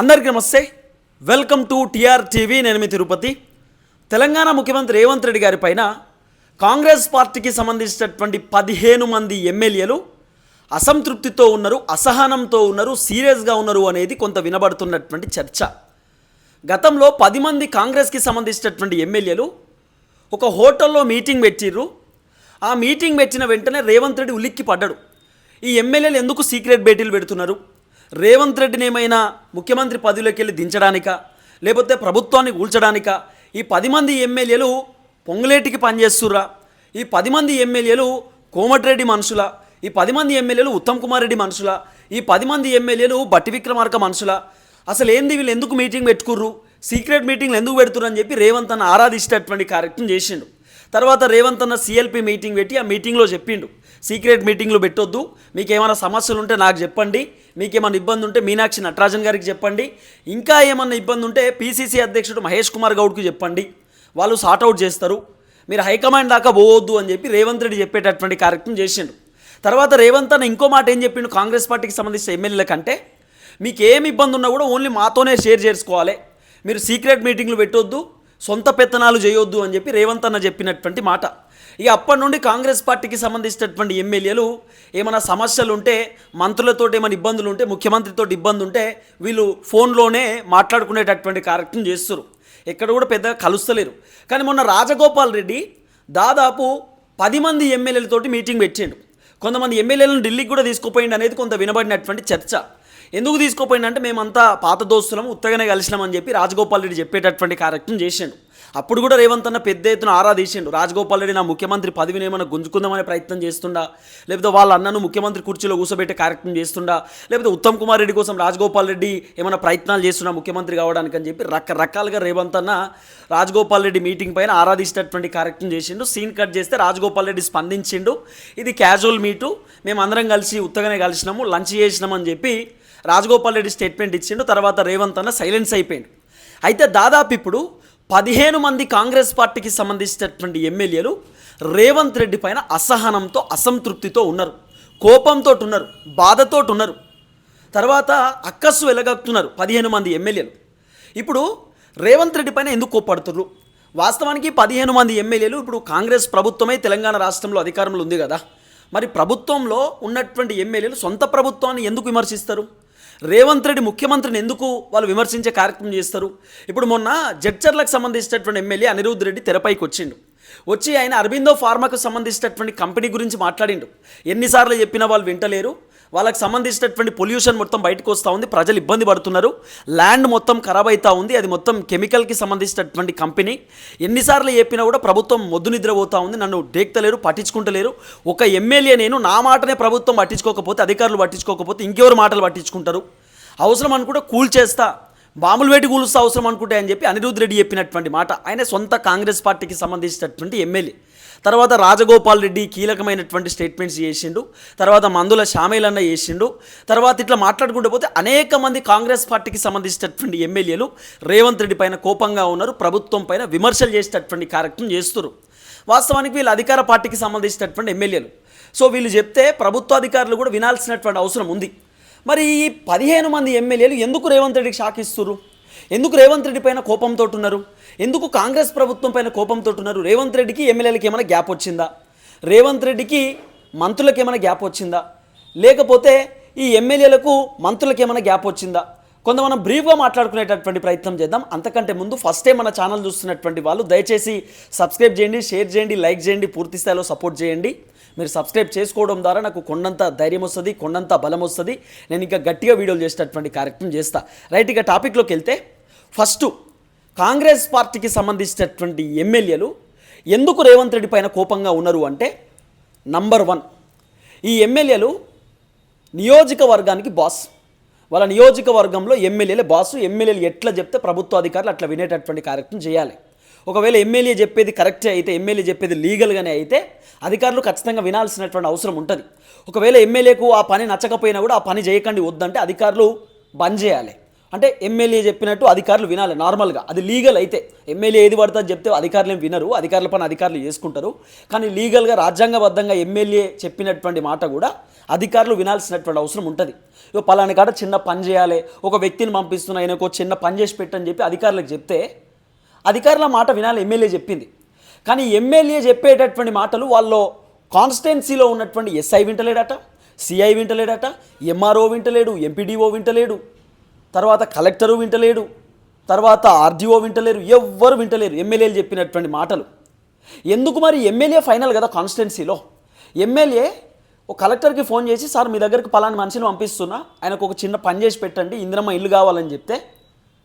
అందరికీ నమస్తే. Welcome to TR TV నేను మీ తిరుపతి. తెలంగాణ ముఖ్యమంత్రి రేవంత్ రెడ్డి గారి పైన కాంగ్రెస్ పార్టీకి సంబంధించినటువంటి పదిహేను మంది ఎమ్మెల్యేలు అసంతృప్తితో ఉన్నారు అసహనంతో ఉన్నారు సీరియస్గా ఉన్నారు అనేది కొంత వినబడుతున్నటువంటి చర్చ. గతంలో పది మంది కాంగ్రెస్కి సంబంధించినటువంటి ఎమ్మెల్యేలు ఒక హోటల్లో మీటింగ్ పెట్టిర్రు. ఆ మీటింగ్ పెట్టిన వెంటనే రేవంత్ రెడ్డి ఉలిక్కి పడ్డాడు ఈ ఎమ్మెల్యేలు ఎందుకు సీక్రెట్ భేటీలు పెడుతున్నారు? రేవంత్ రెడ్డిని ఏమైనా ముఖ్యమంత్రి పదవిలోకి వెళ్ళి దించడానికా? లేకపోతే ప్రభుత్వాన్ని కూల్చడానిక? ఈ పది మంది ఎమ్మెల్యేలు పొంగులేటికి పనిచేస్తుర్రా? ఈ పది మంది ఎమ్మెల్యేలు కోమటిరెడ్డి మనుషుల? ఈ పది మంది ఎమ్మెల్యేలు ఉత్తమ్ కుమార్ రెడ్డి మనుషుల? ఈ పది మంది ఎమ్మెల్యేలు బట్టి విక్రమార్క మనుషుల? అసలు ఏంది వీళ్ళు ఎందుకు మీటింగ్ పెట్టుకుర్రు? సీక్రెట్ మీటింగ్లు ఎందుకు పెడుతుర్రు అని చెప్పి రేవంత్ అన్న ఆరాధించేటటువంటి కార్యక్రమం చేసిండు. తర్వాత రేవంత్ అన్న సిఎల్పి మీటింగ్ పెట్టి ఆ మీటింగ్లో చెప్పిండు. సీక్రెట్ మీటింగ్లు పెట్టొద్దు. మీకు ఏమైనా సమస్యలు ఉంటే నాకు చెప్పండి. మీకు ఏమైనా ఇబ్బంది ఉంటే మీనాక్షి నటరాజన్ గారికి చెప్పండి. ఇంకా ఏమన్నా ఇబ్బంది ఉంటే పీసీసీ అధ్యక్షుడు మహేష్ కుమార్ గౌడ్కి చెప్పండి. వాళ్ళు సార్ట్అవుట్ చేస్తారు. మీరు హైకమాండ్ దాకా పోవద్దు అని చెప్పి రేవంత్ రెడ్డి చెప్పేటటువంటి కార్యక్రమం చేసిండు. తర్వాత రేవంత్ అన్న ఇంకో మాట ఏం చెప్పిండు కాంగ్రెస్ పార్టీకి సంబంధించిన ఎమ్మెల్యేల కంటే? మీకు ఏమి ఇబ్బంది ఉన్నా కూడా ఓన్లీ మాతోనే షేర్ చేసుకోవాలి. మీరు సీక్రెట్ మీటింగ్లు పెట్టొద్దు. సొంత పెత్తనాలు చేయొద్దు అని చెప్పి రేవంత్ అన్న చెప్పినటువంటి మాట. ఇక అప్పటి నుండి కాంగ్రెస్ పార్టీకి సంబంధించినటువంటి ఎమ్మెల్యేలు ఏమైనా సమస్యలు ఉంటే మంత్రులతో ఏమైనా ఇబ్బందులు ఉంటే ముఖ్యమంత్రితో ఇబ్బంది ఉంటే వీళ్ళు ఫోన్లోనే మాట్లాడుకునేటటువంటి కార్యక్రమం చేస్తారు ఎక్కడ కూడా పెద్దగా కలుస్తలేరు. కానీ మొన్న రాజగోపాల్ రెడ్డి దాదాపు పది మంది ఎమ్మెల్యేలతోటి మీటింగ్ పెట్టిండు. కొంతమంది ఎమ్మెల్యేలను ఢిల్లీకి కూడా తీసుకుపోయిండు అనేది కొంత వినబడినటువంటి చర్చ. ఎందుకు తీసుకోపోయిందంటే మేమంతా పాత దోస్తులం ఉత్తగానే కలిసినామని చెప్పి రాజగోపాల్ రెడ్డి చెప్పేటటువంటి కార్యక్రమం చేసిండు. అప్పుడు కూడా రేవంత్ అన్న పెద్ద ఎత్తున ఆరాధీసిండు రాజగోపాల్ రెడ్డి నా ముఖ్యమంత్రి పదవిని ఏమైనా గుంజుకుందామనే ప్రయత్నం చేస్తుండా? లేకపోతే వాళ్ళ అన్నను ముఖ్యమంత్రి కుర్చీలో కూర్చోబెట్టే కార్యక్రమం చేస్తుండా? లేకపోతే ఉత్తమ్ కుమార్ రెడ్డి కోసం రాజగోపాల్ రెడ్డి ఏమైనా ప్రయత్నాలు చేస్తున్నా ముఖ్యమంత్రి కావడానికి అని చెప్పి రకరకాలుగా రేవంత్ అన్న రాజగోపాల్ రెడ్డి మీటింగ్ పైన ఆరాధించేటటువంటి కార్యక్రమం చేసిండు. సీన్ కట్ చేస్తే రాజగోపాల్ రెడ్డి స్పందించిండు. ఇది క్యాజువల్ మీటు. మేము అందరం కలిసి ఉత్తగానే కలిసినాము లంచ్ చేసినామని చెప్పి రాజగోపాల్ రెడ్డి స్టేట్మెంట్ ఇచ్చిండు తర్వాత రేవంత్ అన్న సైలెన్స్ అయిపోయిండు. అయితే దాదాపు ఇప్పుడు పదిహేను మంది కాంగ్రెస్ పార్టీకి సంబంధించినటువంటి ఎమ్మెల్యేలు రేవంత్ రెడ్డి పైన అసహనంతో అసంతృప్తితో ఉన్నారు. కోపంతో ఉన్నారు బాధతో ఉన్నారు. తర్వాత అక్కస్సు వెలగక్తున్నారు పదిహేను మంది ఎమ్మెల్యేలు. ఇప్పుడు రేవంత్ రెడ్డి పైన ఎందుకు కోప్పడుతున్నారు వాస్తవానికి పదిహేను మంది ఎమ్మెల్యేలు ఇప్పుడు కాంగ్రెస్ ప్రభుత్వమే తెలంగాణ రాష్ట్రంలో అధికారంలో ఉంది కదా. మరి ప్రభుత్వంలో ఉన్నటువంటి ఎమ్మెల్యేలు సొంత ప్రభుత్వాన్ని ఎందుకు విమర్శిస్తారు? రేవంత్ రెడ్డి ముఖ్యమంత్రిని ఎందుకు వాళ్ళు విమర్శించే కార్యక్రమం చేస్తారు? ఇప్పుడు మొన్న జడ్చర్లకు సంబంధించినటువంటి ఎమ్మెల్యే అనిరుద్ధ్ రెడ్డి తెరపైకి వచ్చిండు. వచ్చి ఆయన అరబిందో ఫార్మాకు సంబంధించినటువంటి కంపెనీ గురించి మాట్లాడిండు. ఎన్నిసార్లు చెప్పినా వాళ్ళు వింటలేరు. వాళ్ళకి సంబంధించినటువంటి పొల్యూషన్ మొత్తం బయటకు వస్తూ ఉంది ప్రజలు ఇబ్బంది పడుతున్నారు. ల్యాండ్ మొత్తం ఖరాబ్ అవుతూ ఉంది అది మొత్తం కెమికల్కి సంబంధించినటువంటి కంపెనీ. ఎన్నిసార్లు చెప్పినా కూడా ప్రభుత్వం మొద్దు నిద్రపోతూ ఉంది నన్ను డేక్తలేరు పట్టించుకుంటలేరు. ఒక ఎమ్మెల్యే నేను నా మాటనే ప్రభుత్వం పట్టించుకోకపోతే అధికారులు పట్టించుకోకపోతే ఇంకెవరు మాటలు పట్టించుకుంటారు? అవసరం అనుకుంటే కూల్ చేస్తా బాంబులు పెట్టి కూలుస్తా అవసరం అనుకుంటే అని చెప్పి అనిరుద్ధ్ రెడ్డి చెప్పినటువంటి మాట. ఆయన సొంత కాంగ్రెస్ పార్టీకి సంబంధించినటువంటి ఎమ్మెల్యే. తర్వాత రాజగోపాల్ రెడ్డి కీలకమైనటువంటి స్టేట్మెంట్స్ చేసిండు తర్వాత మందుల షామేలన్న చేసిండు తర్వాత ఇట్లా మాట్లాడుకుంటూ పోతే అనేక మంది కాంగ్రెస్ పార్టీకి సంబంధించినటువంటి ఎమ్మెల్యేలు రేవంత్ రెడ్డి పైన కోపంగా ఉన్నారు ప్రభుత్వం పైన విమర్శలు చేసేటటువంటి కార్యక్రమం చేస్తున్నారు. వాస్తవానికి వీళ్ళు అధికార పార్టీకి సంబంధించినటువంటి ఎమ్మెల్యేలు. సో వీళ్ళు చెప్తే ప్రభుత్వ అధికారులు కూడా వినాల్సినటువంటి అవసరం ఉంది. మరి ఈ పదిహేను మంది ఎమ్మెల్యేలు ఎందుకు రేవంత్ రెడ్డికి షాక్ ఇస్తున్నారు ఎందుకు రేవంత్ రెడ్డి పైన కోపంతో ఉన్నారు ఎందుకు కాంగ్రెస్ ప్రభుత్వం పైన కోపంతో ఉన్నారు రేవంత్ రెడ్డికి ఎమ్మెల్యేలకి ఏమైనా గ్యాప్ వచ్చిందా? రేవంత్ రెడ్డికి మంత్రులకు ఏమైనా గ్యాప్ వచ్చిందా? లేకపోతే ఈ ఎమ్మెల్యేలకు మంత్రులకు ఏమైనా గ్యాప్ వచ్చిందా? కొంత మనం బ్రీఫ్గా మాట్లాడుకునేటటువంటి ప్రయత్నం చేద్దాం. అంతకంటే ముందు ఫస్ట్ టైం మన ఛానల్ చూస్తున్నటువంటి వాళ్ళు దయచేసి సబ్స్క్రైబ్ చేయండి షేర్ చేయండి లైక్ చేయండి పూర్తి స్థాయిలో సపోర్ట్ చేయండి. మీరు సబ్స్క్రైబ్ చేసుకోవడం ద్వారా నాకు కొండంత ధైర్యం వస్తుంది కొండంత బలం వస్తుంది. నేను ఇంకా గట్టిగా వీడియోలు చేసేటటువంటి కార్యక్రమం చేస్తా. రైట్ ఇక టాపిక్లోకి వెళ్తే ఫస్ట్ కాంగ్రెస్ పార్టీకి సంబంధించినటువంటి ఎమ్మెల్యేలు ఎందుకు రేవంత్ రెడ్డి పైన కోపంగా ఉన్నారు అంటే నంబర్ వన్ ఈ ఎమ్మెల్యేలు నియోజకవర్గానికి బాస్. వాళ్ళ నియోజకవర్గంలో ఎమ్మెల్యేలే బాసు. ఎమ్మెల్యేలు ఎట్లా చెప్తే ప్రభుత్వ అధికారులు అట్లా వినేటటువంటి కార్యక్రమం చేయాలి. ఒకవేళ ఎమ్మెల్యే చెప్పేది కరెక్టే అయితే ఎమ్మెల్యే చెప్పేది లీగల్గానే అయితే అధికారులు ఖచ్చితంగా వినాల్సినటువంటి అవసరం ఉంటుంది. ఒకవేళ ఎమ్మెల్యేకు ఆ పని నచ్చకపోయినా కూడా ఆ పని చేయకండి వద్దంటే అధికారులు బంద్ చేయాలి. అంటే ఎమ్మెల్యే చెప్పినట్టు అధికారులు వినాలి నార్మల్గా. అది లీగల్ అయితే. ఎమ్మెల్యే ఏది పడుతుంది చెప్తే అధికారులు ఏం వినరు అధికారుల పని అధికారులు చేసుకుంటారు. కానీ లీగల్గా రాజ్యాంగబద్ధంగా ఎమ్మెల్యే చెప్పినటువంటి మాట కూడా అధికారులు వినాల్సినటువంటి అవసరం ఉంటుంది. ఇక పలాని కాడ చిన్న పని చేయాలి ఒక వ్యక్తిని పంపిస్తున్న ఆయనకు చిన్న పని చేసి పెట్టని చెప్పి అధికారులకు చెప్తే అధికారుల మాట వినాలి ఎమ్మెల్యే చెప్పింది. కానీ ఎమ్మెల్యే చెప్పేటటువంటి మాటలు వాళ్ళు కాన్స్టిట్యున్సీలో ఉన్నటువంటి ఎస్ఐ వింటలేడట సిఐ వింటలేడట ఎంఆర్ఓ వింటలేడు ఎంపీడీఓ వింటలేడు తర్వాత కలెక్టరు వింటలేడు తర్వాత ఆర్డీఓ వింటలేరు ఎవ్వరు వింటలేరు ఎమ్మెల్యేలు చెప్పినటువంటి మాటలు. ఎందుకు మరి ఎమ్మెల్యే ఫైనల్ కదా కాన్స్టిట్యున్సీలో ఎమ్మెల్యే ఒక కలెక్టర్కి ఫోన్ చేసి సార్ మీ దగ్గరికి పలాని మనిషిని పంపిస్తున్నా ఆయనకు ఒక చిన్న పని చేసి పెట్టండి ఇందిరమ్మ ఇల్లు కావాలని చెప్తే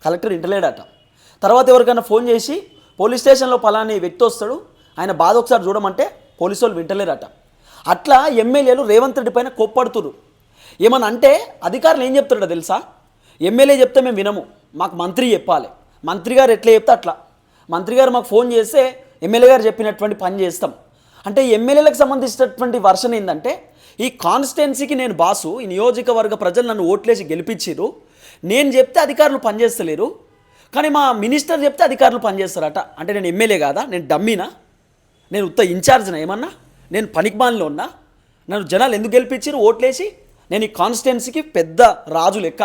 కలెక్టర్ ఇంటలేడట తర్వాత ఎవరికైనా ఫోన్ చేసి పోలీస్ స్టేషన్లో పలాని వ్యక్తి వస్తాడు ఆయన బాధ ఒకసారి చూడమంటే పోలీసు వాళ్ళు వింటలేరట. అట్లా ఎమ్మెల్యేలు రేవంత్ రెడ్డి పైన కోప్పడుతురు ఏమని అంటే అధికారులు ఏం చెప్తాడో తెలుసా? ఎమ్మెల్యే చెప్తే మేము వినము మాకు మంత్రి చెప్పాలి. మంత్రి గారు ఎట్లా చెప్తే అట్లా. మంత్రి గారు మాకు ఫోన్ చేస్తే ఎమ్మెల్యే గారు చెప్పినటువంటి పని చేస్తాం. అంటే ఎమ్మెల్యేలకు సంబంధించినటువంటి వర్షన్ ఏంటంటే ఈ కాన్స్టిట్యున్సీకి నేను బాసు ఈ నియోజకవర్గ ప్రజలు నన్ను ఓట్లేసి గెలిపించారు నేను చెప్తే అధికారులు పనిచేస్తలేరు కానీ మా మినిస్టర్ చెప్తే అధికారులు పనిచేస్తారట. అంటే నేను ఎమ్మెల్యే కాదా? నేను డమ్మీనా? నేను ఉత్త ఇన్ఛార్జ్నా? ఏమన్నా? నేను పనికిమాలిలో ఉన్నా నన్ను జనాలు ఎందుకు గెలిపించారు ఓట్లేసి? నేను ఈ కాన్స్టిట్యున్సీకి పెద్ద రాజు లెక్క.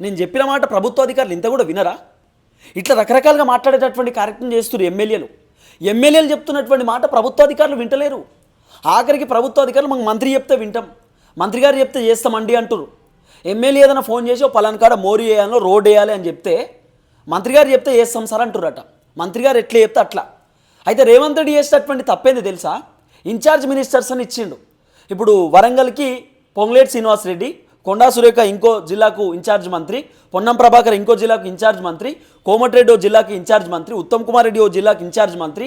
నేను చెప్పిన మాట ప్రభుత్వ అధికారులు ఇంత కూడా వినరా? ఇట్లా రకరకాలుగా మాట్లాడేటటువంటి కార్యక్రమం చేస్తున్నారు ఎమ్మెల్యేలు. ఎమ్మెల్యేలు చెప్తున్నటువంటి మాట ప్రభుత్వ అధికారులు వింటలేరు. ఆఖరికి ప్రభుత్వ అధికారులు మాకు మంత్రి చెప్తే వింటాం. మంత్రి గారు చెప్తే చేస్తామండి అంటారు ఎమ్మెల్యే ఏదైనా ఫోన్ చేసి ఓ పలానా కాడ మోరీ వేయాలో రోడ్ వేయాలి అని చెప్తే మంత్రి గారు చెప్తే చేస్తాం సార్ అంటున్నారట మంత్రి గారు ఎట్లా చెప్తే అట్లా. అయితే రేవంత్ రెడ్డి చేసేటటువంటి తప్పేంది తెలుసా? ఇన్ఛార్జ్ మినిస్టర్స్ అని ఇచ్చిండు. ఇప్పుడు వరంగల్కి పొంగులేటి శ్రీనివాస్ రెడ్డి కొండా సురేఖ ఇంకో జిల్లాకు ఇన్ఛార్జ్ మంత్రి పొన్నం ప్రభాకర్ ఇంకో జిల్లాకు ఇన్ఛార్జ్ మంత్రి కోమటిరెడ్డి ఓ జిల్లాకి ఇన్ఛార్జ్ మంత్రి ఉత్తమ్ కుమార్ రెడ్డి ఓ జిల్లాకి ఇన్ఛార్జ్ మంత్రి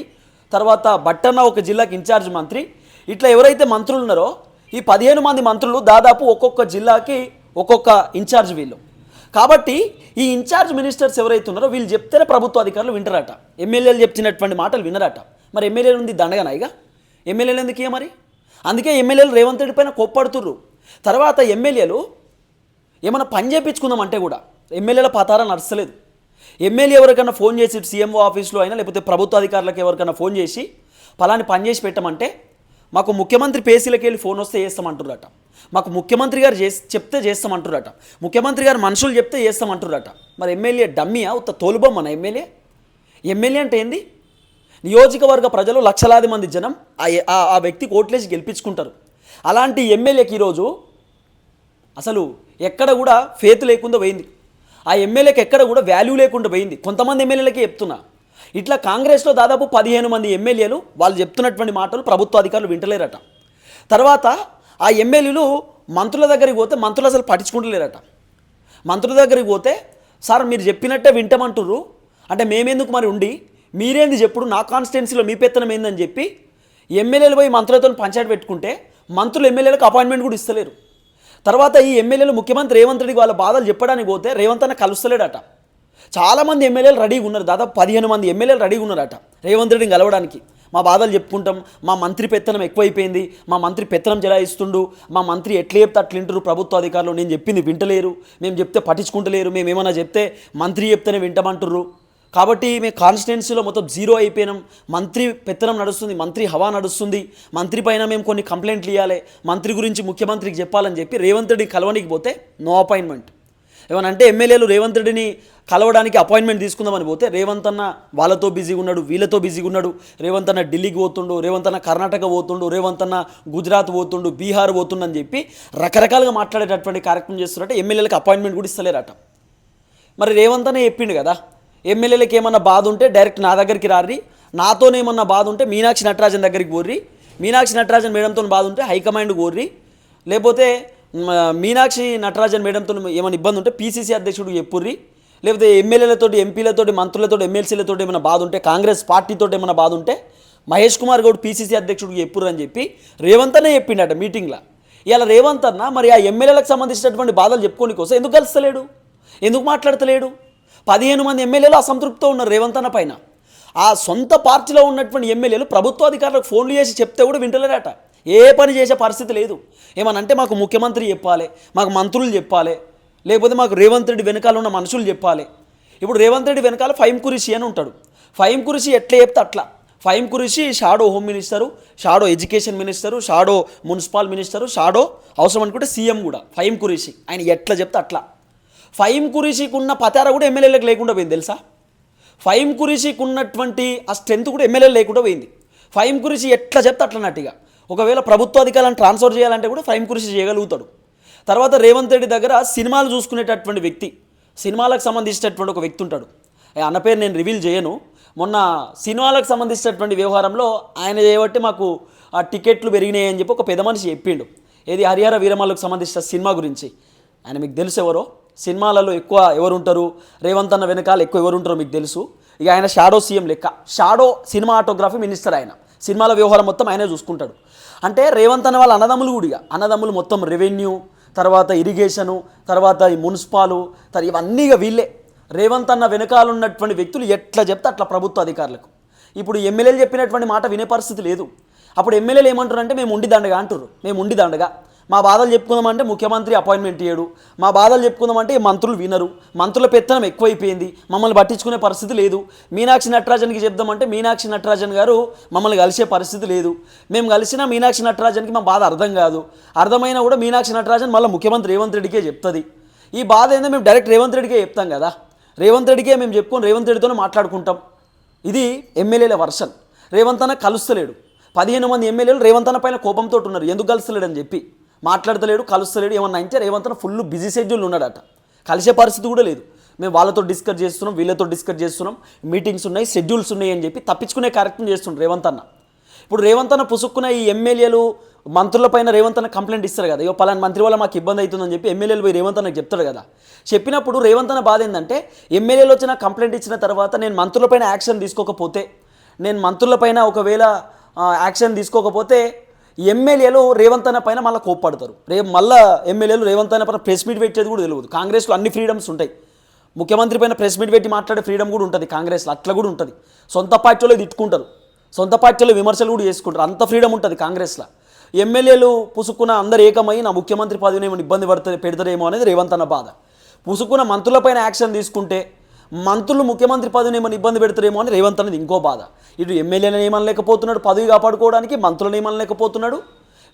తర్వాత బట్టన్న ఒక జిల్లాకి ఇన్ఛార్జ్ మంత్రి. ఇట్లా ఎవరైతే మంత్రులు ఉన్నారో ఈ పదిహేను మంది మంత్రులు దాదాపు ఒక్కొక్క జిల్లాకి ఒక్కొక్క ఇన్ఛార్జ్ వీళ్ళు. కాబట్టి ఈ ఇన్ఛార్జ్ మినిస్టర్స్ ఎవరైతే ఉన్నారో వీళ్ళు చెప్తేనే ప్రభుత్వ అధికారులు వింటారట. ఎమ్మెల్యేలు చెప్తున్నటువంటి మాటలు వినరట. మరి ఎమ్మెల్యేలు ఉంది దండగనా ఇక? ఎమ్మెల్యేలు ఎందుకు మరి? అందుకే ఎమ్మెల్యేలు రేవంత్ రెడ్డి పైన కోప్పడుతుర్రు. తర్వాత ఎమ్మెల్యేలు ఏమైనా పని చేయించుకుందాం అంటే కూడా ఎమ్మెల్యేల పతారా నడుస్తలేదు. ఎమ్మెల్యే ఎవరికైనా ఫోన్ చేసి సీఎంఓ ఆఫీస్లో అయినా లేకపోతే ప్రభుత్వ అధికారులకు ఎవరికైనా ఫోన్ చేసి పలాని పని చేసి పెట్టమంటే మాకు ముఖ్యమంత్రి పేసీలకి వెళ్ళి ఫోన్ వస్తే చేస్తామంటున్నారట మాకు ముఖ్యమంత్రి గారు చేసి చెప్తే చేస్తామంటారట ముఖ్యమంత్రి గారు మనుషులు చెప్తే చేస్తామంటారట మరి ఎమ్మెల్యే డమ్మియా? ఉత్త మన ఎమ్మెల్యే? ఎమ్మెల్యే అంటే ఏంది? నియోజకవర్గ ప్రజలు లక్షలాది మంది జనం ఆ ఆ- ఆ వ్యక్తికి ఓట్లేసి గెలిపించుకుంటారు. అలాంటి ఎమ్మెల్యేకి ఈరోజు అసలు ఎక్కడ కూడా ఫేత్ లేకుండా పోయింది. ఆ ఎమ్మెల్యేకి ఎక్కడ కూడా వాల్యూ లేకుండా పోయింది. కొంతమంది ఎమ్మెల్యేలకే చెప్తున్నా. ఇట్లా కాంగ్రెస్లో దాదాపు పదిహేను మంది ఎమ్మెల్యేలు వాళ్ళు చెప్తున్నటువంటి మాటలు ప్రభుత్వ అధికారులు వింటలేరట. తర్వాత ఆ ఎమ్మెల్యేలు మంత్రుల దగ్గరికి పోతే మంత్రులు అసలు పట్టించుకుంటలేరట. మంత్రుల దగ్గరికి పోతే సార్ మీరు చెప్పినట్టే వింటామంటుర్రు. అంటే మేమెందుకు మరి ఉండి? మీరేంది చెప్పుడు? నా కాన్స్టిట్యున్సీలో మీ పెత్తనం ఏందని చెప్పి ఎమ్మెల్యేలు పోయి మంత్రులతో పంచాయతీ పెట్టుకుంటే మంత్రులు ఎమ్మెల్యేలకు అపాయింట్మెంట్ కూడా ఇస్తలేరు. తర్వాత ఈ ఎమ్మెల్యేలు ముఖ్యమంత్రి రేవంత్ రెడ్డికి వాళ్ళ బాధలు చెప్పడానికి పోతే రేవంత్ అన్న కలుస్తలేడట. చాలామంది ఎమ్మెల్యేలు రెడీగా ఉన్నారు. దాదాపు పదిహేను మంది ఎమ్మెల్యేలు రెడీగా ఉన్నారట రేవంత్ రెడ్డిని కలవడానికి. మా బాధలు చెప్పుకుంటాం. మా మంత్రి పెత్తనం ఎక్కువైపోయింది. మా మంత్రి పెత్తనం జలాయిస్తుండు. మా మంత్రి ఎట్లా చెప్తే అట్లా వింటారు ప్రభుత్వ అధికారులు. నేను చెప్పింది వింటలేరు. మేము చెప్తే పట్టించుకుంటలేరు. మేము ఏమైనా చెప్తే మంత్రి చెప్తేనే వింటమంటుర్రు. కాబట్టి మేము కాన్స్టిట్యున్సీలో మొత్తం జీరో అయిపోయినాం. మంత్రి పెత్తనం నడుస్తుంది. మంత్రి హవా నడుస్తుంది. మంత్రి పైన మేము కొన్ని కంప్లైంట్లు ఇవ్వాలి మంత్రి గురించి ముఖ్యమంత్రికి చెప్పాలని చెప్పి రేవంత్ రెడ్డి కలవనికి పోతే నో అపాయింట్మెంట్. ఏమనంటే ఎమ్మెల్యేలు రేవంత్ రెడ్డిని కలవడానికి అపాయింట్మెంట్ తీసుకుందామని పోతే రేవంత్ అన్న వాళ్ళతో బిజీగా ఉన్నాడు వీళ్ళతో బిజీగా ఉన్నాడు. రేవంత్ అన్న ఢిల్లీకి పోతుండు రేవంత్ అన్న కర్ణాటక పోతుండు రేవంత్ అన్న గుజరాత్ పోతుండు బీహార్ పోతుండు అని చెప్పి రకరకాలుగా మాట్లాడేటటువంటి కార్యక్రమం చేస్తున్నట్టు ఎమ్మెల్యేలకు అపాయింట్మెంట్ కూడా ఇస్తలేరట. మరి రేవంత్ అనే చెప్పిండు కదా ఎమ్మెల్యేలకు ఏమన్నా బాధ ఉంటే డైరెక్ట్ నా దగ్గరికి రారి నాతోనేమన్నా బాధ ఉంటే మీనాక్షి నటరాజన్ దగ్గరికి పోర్రి మీనాక్షి నటరాజన్ మేడంతో బాధ ఉంటే హైకమాండ్ కోర్రి లేకపోతే మీనాక్షి నటరాజన్ మేడంతో ఏమైనా ఇబ్బంది ఉంటే పీసీసీ అధ్యక్షుడు చెప్పుర్రి లేకపోతే ఎమ్మెల్యేలతోటి ఎంపీలతోటి మంత్రులతోటి ఎమ్మెల్సీలతో ఏమైనా బాధ ఉంటే కాంగ్రెస్ పార్టీతో ఏమైనా బాధ ఉంటే మహేష్ కుమార్ గౌడ్ పీసీసీ అధ్యక్షుడు చెప్పుర్రు అని చెప్పి రేవంత్ అనే చెప్పిండట మీటింగ్లో. ఇలా రేవంత్ అన్న మరి ఆ ఎమ్మెల్యేలకు సంబంధించినటువంటి బాధలు చెప్పుకోని కోసం ఎందుకు కలుస్తలేడు? ఎందుకు మాట్లాడతలేడు? పదిహేను మంది ఎమ్మెల్యేలు అసంతృప్తితో ఉన్నారు రేవంత్ అన్న పైన. ఆ సొంత పార్టీలో ఉన్నటువంటి ఎమ్మెల్యేలు ప్రభుత్వ అధికారులకు ఫోన్లు చేసి చెప్తే కూడా వింటలేరట. ఏ పని చేసే పరిస్థితి లేదు. ఏమనంటే మాకు ముఖ్యమంత్రి చెప్పాలి మాకు మంత్రులు చెప్పాలి లేకపోతే మాకు రేవంత్ రెడ్డి వెనకాల ఉన్న మనుషులు చెప్పాలి. ఇప్పుడు రేవంత్ రెడ్డి వెనకాల ఫైమ్ కురిసి అని ఉంటాడు. ఫైమ్ కురిసి ఎట్లా చెప్తే అట్లా. ఫైమ్ కురిసి shadow home minister shadow education minister shadow municipal minister shadow అవసరం అనుకుంటే సీఎం కూడా ఫైమ్ కురిసి ఆయన ఎట్లా చెప్తే అట్లా. ఫైమ్ కురిసికి ఉన్న పతార కూడా ఎమ్మెల్యేలకు లేకుండా పోయింది తెలుసా? ఫైమ్ కురిసికి ఉన్నటువంటి ఆ స్ట్రెంత్ కూడా ఎమ్మెల్యే లేకుండా పోయింది. ఫైమ్ కురిసి ఎట్లా చెప్తే అట్లన్నట్టుగా ఒకవేళ ప్రభుత్వ అధికారులను ట్రాన్స్ఫర్ చేయాలంటే కూడా ఫైమ్ కృషి చేయగలుగుతాడు. తర్వాత రేవంత్ రెడ్డి దగ్గర సినిమాలు చూసుకునేటటువంటి వ్యక్తి సినిమాలకు సంబంధించినటువంటి ఒక వ్యక్తి ఉంటాడు. అన్న పేరు నేను రివీల్ చేయను. మొన్న సినిమాలకు సంబంధించినటువంటి వ్యవహారంలో ఆయన చేయబట్టి మాకు ఆ టికెట్లు పెరిగినాయి అని చెప్పి ఒక పెద్ద మనిషి చెప్పిండు. ఏది హరిహర వీరమాలకు సంబంధించిన సినిమా గురించి? ఆయన మీకు తెలుసు ఎవరో? సినిమాలలో ఎక్కువ ఎవరు ఉంటారు రేవంత్ అన్న వెనకాల ఎక్కువ ఎవరు ఉంటారో మీకు తెలుసు. ఇక ఆయన షాడో సీఎం లెక్క. షాడో సినిమాటోగ్రఫీ మినిస్టర్ ఆయన. సినిమాల వ్యవహారం మొత్తం ఆయనే చూసుకుంటాడు. అంటే రేవంత్ అన్న వాళ్ళ అన్నదమ్ములు కూడా అన్నదమ్ములు మొత్తం రెవెన్యూ తర్వాత ఇరిగేషను తర్వాత ఈ మున్సిపాలు తర్వాత ఇవన్నీ ఇక వీళ్ళే. రేవంత్ అన్న వెనకాల ఉన్నటువంటి వ్యక్తులు ఎట్లా చెప్తే అట్లా ప్రభుత్వ అధికారులకు. ఇప్పుడు ఎమ్మెల్యేలు చెప్పినటువంటి మాట వినే పరిస్థితి లేదు. అప్పుడు ఎమ్మెల్యేలు ఏమంటారు అంటే మేము ఉండి దండగా అంటారు మేము ఉండి దండగా. మా బాధలు చెప్పుకుందామంటే ముఖ్యమంత్రి అపాయింట్మెంట్ ఇయ్యడు. మా బాధలు చెప్పుకుందామంటే ఈ మంత్రులు వినరు. మంత్రుల పెత్తనం ఎక్కువైపోయింది. మమ్మల్ని పట్టించుకునే పరిస్థితి లేదు. మీనాక్షి నటరాజన్కి చెప్దామంటే మీనాక్షి నటరాజన్ గారు మమ్మల్ని కలిసే పరిస్థితి లేదు. మేము కలిసినా మీనాక్షి నటరాజన్కి మా బాధ అర్థం కాదు. అర్థమైనా కూడా మీనాక్షి నటరాజన్ మళ్ళీ ముఖ్యమంత్రి రేవంత్ రెడ్డికే చెప్తుంది. ఈ బాధ ఏందో మేము డైరెక్ట్ రేవంత్ రెడ్డికే చెప్తాం కదా. రేవంత్ రెడ్డికే మేము చెప్పుకొని రేవంత్ రెడ్డితోనే మాట్లాడుకుంటాం. ఇది ఎమ్మెల్యేల వర్షన్. రేవంత్ అన్న కలుస్తలేడు. పదిహేను మంది ఎమ్మెల్యేలు రేవంత్ అన్న పైన కోపంతో ఉన్నారు. ఎందుకు కలుస్తలేడని చెప్పి. మాట్లాడతలేడు కలుస్తలేడు ఏమన్నా అంటే రేవంత్ ఫుల్ బిజీ షెడ్యూల్ ఉన్నాడట. కలిసే పరిస్థితి కూడా లేదు. మేము వాళ్ళతో డిస్కస్ చేస్తున్నాం వీళ్ళతో డిస్కస్ చేస్తున్నాం మీటింగ్స్ ఉన్నాయి షెడ్యూల్స్ ఉన్నాయి అని చెప్పి తప్పించుకునే కార్యక్రమం చేస్తుండ్రు రేవంత్ అన్న. ఇప్పుడు రేవంత్ అన్న పుసుక్కున్న ఈ ఎమ్మెల్యేలు మంత్రులపైన రేవంత్ అన్న కంప్లైంట్ ఇస్తారు కదా. ఇగో పలానా మంత్రి వల్ల మాకు ఇబ్బంది అవుతుందని చెప్పి ఎమ్మెల్యేలు పోయి రేవంత్ అన్నకు చెప్తాడు కదా. చెప్పినప్పుడు రేవంత్ అన్న బాధ ఏంటంటే ఎమ్మెల్యేలు వచ్చిన కంప్లైంట్ ఇచ్చిన తర్వాత నేను మంత్రులపైన యాక్షన్ తీసుకోకపోతే నేను మంత్రులపైన ఒకవేళ యాక్షన్ తీసుకోకపోతే ఎమ్మెల్యేలు రేవంత్ అన్న పైన మళ్ళీ కోప్పడతారు. రేపు మళ్ళీ ఎమ్మెల్యేలు రేవంత్ అన్న పైన ప్రెస్ మీట్ పెట్టేది కూడా తెలియదు. కాంగ్రెస్కు అన్ని ఫ్రీడమ్స్ ఉంటాయి. ముఖ్యమంత్రి పైన ప్రెస్ మీట్ పెట్టి మాట్లాడే ఫ్రీడమ్ కూడా ఉంటుంది కాంగ్రెస్లో. అట్లా కూడా ఉంటుంది. సొంత పార్టీలో తిట్టుకుంటారు. సొంత పార్టీలో విమర్శలు కూడా చేసుకుంటారు. అంత ఫ్రీడమ్ ఉంటుంది కాంగ్రెస్లో. ఎమ్మెల్యేలు పుసుకున్న అందరు ఏకమై నా ముఖ్యమంత్రి పదవిని ఏమైనా ఇబ్బంది పడుతుంది పెడతారేమో అనేది రేవంత్ అన్న బాధ. పుసుకున్న మంత్రులపైన యాక్షన్ తీసుకుంటే మంత్రులు ముఖ్యమంత్రి పదవిని ఏమైనా ఇబ్బంది పెడతారేమో అని రేవంత్ అనేది ఇంకో బాధ. ఇటు ఎమ్మెల్యేలను ఏమనలేకపోతున్నాడు పదవి కాపాడుకోవడానికి మంత్రులను ఏమనలేకపోతున్నాడు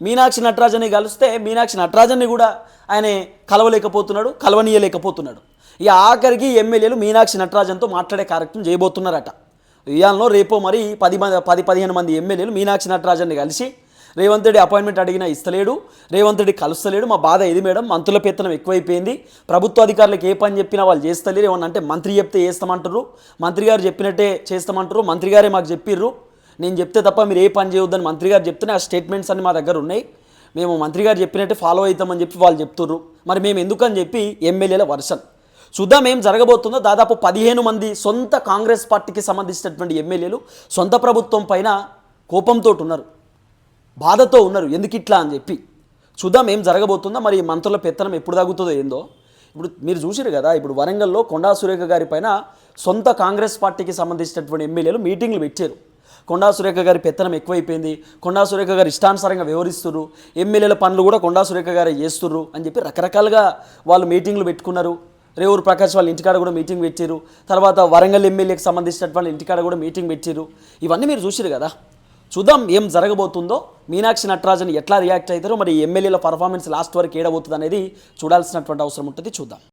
మీనాక్షి నటరాజన్ని కలిస్తే మీనాక్షి నటరాజన్ని కూడా ఆయన కలవలేకపోతున్నాడు కలవనీయలేకపోతున్నాడు. ఇక ఆఖరికి ఎమ్మెల్యేలు మీనాక్షి నటరాజన్తో మాట్లాడే కార్యక్రమం చేయబోతున్నారట. ఇయాల్లో రేపో మరి పది మంది పది పదిహేను మంది ఎమ్మెల్యేలు మీనాక్షి నటరాజన్ని కలిసి రేవంత్ రెడ్డి అపాయింట్మెంట్ అడిగినా ఇస్తలేడు. రేవంత్ రెడ్డి కలుస్తలేడు. మా బాధ ఇది మేడం? మంత్రుల పెత్తనం ఎక్కువైపోయింది. ప్రభుత్వ అధికారులకు ఏ పని చెప్పినా వాళ్ళు చేస్తలేరు. ఏమన్నా అంటే మంత్రి చెప్తే చేస్తామంటారు మంత్రి గారు చెప్పినట్టే చేస్తామంటారు మంత్రి గారే మాకు చెప్పిర్రు. నేను చెప్తే తప్ప మీరు ఏ పని చేయొద్దని మంత్రి గారు చెప్తేనే ఆ స్టేట్మెంట్స్ అన్ని మా దగ్గర ఉన్నాయి. మేము మంత్రి గారు చెప్పినట్టే ఫాలో అవుతామని చెప్పి వాళ్ళు చెప్తుర్రు. మరి మేము ఎందుకని చెప్పి ఎమ్మెల్యేల వర్షన్? చూద్దాం ఏం జరగబోతుందో. దాదాపు పదిహేను మంది సొంత కాంగ్రెస్ పార్టీకి సంబంధించినటువంటి ఎమ్మెల్యేలు సొంత ప్రభుత్వం పైన కోపంతో ఉన్నారు. బాధతో ఉన్నారు. ఎందుకు ఇట్లా అని చెప్పి. చూద్దాం ఏం జరగబోతుందో. మరి మంత్రుల పెత్తనం ఎప్పుడు తగ్గుతుందో ఏందో. ఇప్పుడు మీరు చూసిరు కదా ఇప్పుడు వరంగల్లో కొండా సురేఖ గారి పైన సొంత కాంగ్రెస్ పార్టీకి సంబంధించినటువంటి ఎమ్మెల్యేలు మీటింగ్లు పెట్టారు కొండా సురేఖ గారి పెత్తనం ఎక్కువైపోయింది. కొండా సురేఖ గారు ఇష్టానుసారంగా వ్యవహరిస్తున్నారు ఎమ్మెల్యేల పనులు కూడా కొండా సురేఖ గారే చేస్తుర్రు అని చెప్పి రకరకాలుగా వాళ్ళు మీటింగ్లు పెట్టుకున్నారు. రేవూరు ప్రకాష్ వాళ్ళ ఇంటికాడ కూడా మీటింగ్ పెట్టారు తర్వాత వరంగల్ ఎమ్మెల్యేకి సంబంధించినటువంటి ఇంటికాడ కూడా మీటింగ్ పెట్టారు ఇవన్నీ మీరు చూసిరు కదా. చూద్దాం ఏం జరగబోతుందో. మీనాక్షి నటరాజన్ ఎట్లా రియాక్ట్ అవుతారో మరి ఎమ్మెల్యేల పర్ఫార్మెన్స్ లాస్ట్ వరకు ఏడబోతుంది అనేది చూడాల్సినటువంటి అవసరం ఉంటుంది చూద్దాం.